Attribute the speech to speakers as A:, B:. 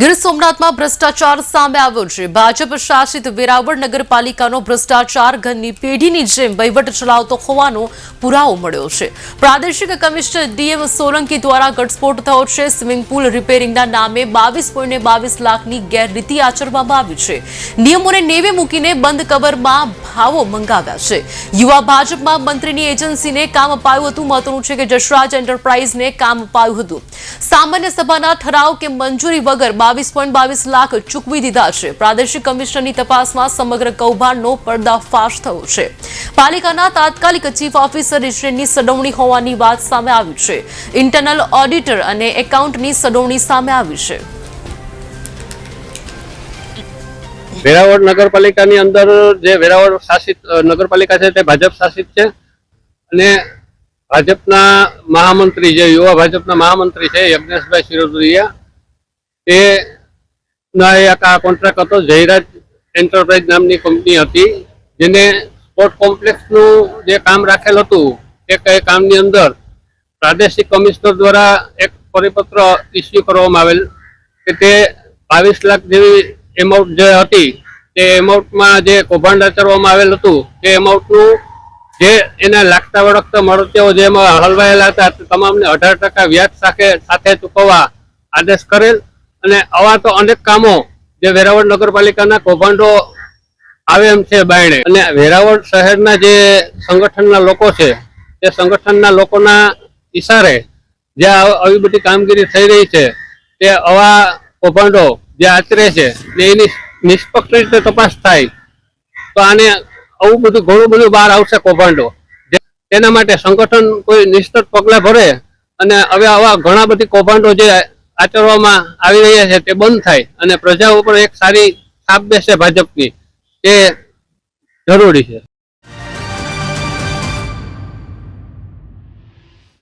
A: ગીર સોમનાથમાં ભ્રષ્ટાચાર સામે આવ્યો છે. ભાજપ શાસિત વેરાવળ નગરપાલિકાનો ભ્રષ્ટાચાર ઘરની પેઢીની જેમ વહીવટ ચલાવતો હોવાનો પુરાવો મળ્યો છે. પ્રાદેશિક કમિશનર ડીએમ સોલંકી દ્વારા ઘટસ્ફોટ થયો છે. સ્વિમિંગ પુલ રિપેરિંગના નામે બાવીસ પોઈન્ટ બાવીસ લાખની ગેરરીતિ આચરવામાં આવી છે. નિયમોને નેવે મૂકીને બંધ કવરમાં ભાવો મંગાવ્યા છે. યુવા ભાજપમાં મંત્રીની એજન્સીને કામ અપાયું હતું. મહત્વનું છે કે જશરાજ એન્ટરપ્રાઇઝને કામ અપાયું હતું. સામાન્ય સભાના ઠરાવ કે મંજૂરી વગર બાવીસ પોઈન્ટ બાવીસ લાખ ચૂકવી દીધા છે. પ્રાદેશિક કમિશનરની તપાસમાં સમગ્ર કૌભાંડનો પર્દાફાશ થયો છે. પાલિકાના તાત્કાલિક ચીફ ઓફિસર ઇજનેરની સડવણી હોવાની વાત સામે આવી છે. ઇન્ટરનલ ઓડિટર અને એકાઉન્ટની સડવણી સામે આવી છે.
B: વેરાવળ નગરપાલિકાની અંદર જે વેરાવળ શાસિત નગરપાલિકા છે તે ભાજપ શાસિત છે. અને ભાજપના મહામંત્રી જે યુવા ભાજપના મહામંત્રી છે યજ્ઞેશભાઈ શિરોદરિયા તે ના એક આ કોન્ટ્રાક્ટ હતો, જયરાજ એન્ટરપ્રાઇઝ નામની કંપની હતી, જેને સ્પોર્ટ કોમ્પ્લેક્સનું જે કામ રાખેલ હતું, એ કામની અંદર પ્રાદેશિક કમિશનર દ્વારા એક પરિપત્ર ઇસ્યુ કરવામાં આવેલ કે તે બાવીસ લાખ જેવી એમાઉન્ટ જે હતી, તે એમાઉન્ટમાં જે કૌભાંડ આચરવામાં આવેલ હતું, તે એમાઉન્ટનું જે એના લાગતા વળગતા મળતીઓ જેમાં હલવાયેલા હતા તમામને અઢાર ટકા વ્યાજ સાથે સાથે ચૂકવવા આદેશ કરેલ. અને આવા તો અનેક કામો જે વેરાવળ નગરપાલિકાના કૌભાંડો આવે એમ છે બાયણે. અને વેરાવળ શહેરના જે સંગઠનના લોકો છે, તે સંગઠનના લોકોના ઈશારે જે આવી બધી કામગીરી થઈ રહી છે, તે આવા કૌભાંડો જે આચરે છે એની નિષ્પક્ષ રીતે તપાસ થાય, તો આને આવું બધું ઘણું બધું બહાર આવશે કૌભાંડો. તેના માટે સંગઠન કોઈ નિશ્ચિત પગલાં ભરે, અને હવે આવા ઘણા બધી કૌભાંડો જે આચરવામાં આવી રહ્યા છે, તે બંધ થાય અને પ્રજા ઉપર એક સારી છાપ બેસે ભાજપની, તે જરૂરી છે.